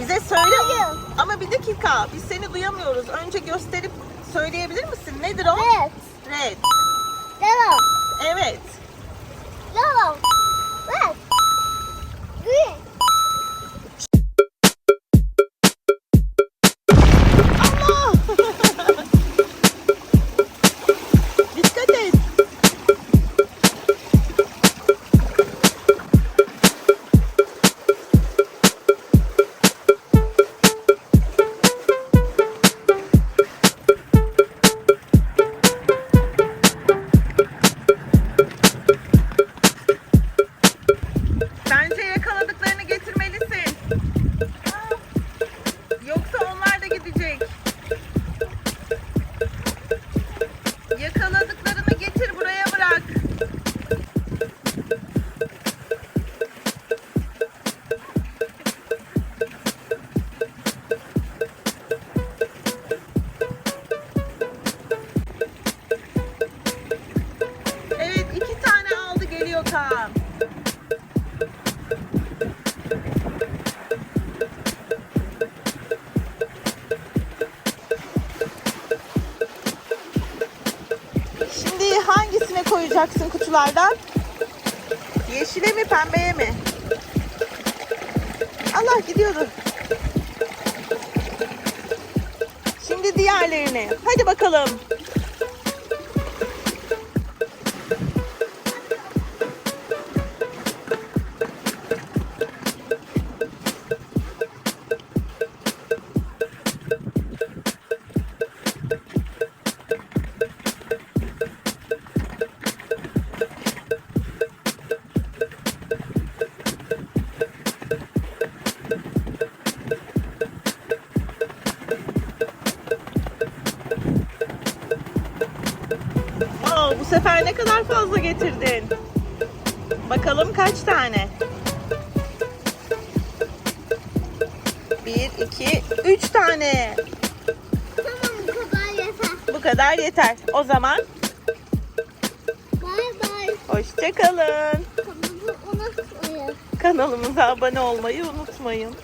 Bize söyle. Hayır. Ama bir dakika. Biz seni duyamıyoruz. Önce gösterip söyleyebilir misin? Nedir o? Red. Red. Koyacaksın kutulardan? Yeşile mi pembeye mi? Allah gidiyordu. Şimdi diğerlerini. Hadi bakalım. Sefer ne kadar fazla getirdin? Bakalım kaç tane? Bir, iki, üç tane. Tamam bu kadar yeter. Bu kadar yeter. O zaman Bye bye. hoşçakalın. Kanalımıza abone olmayı unutmayın.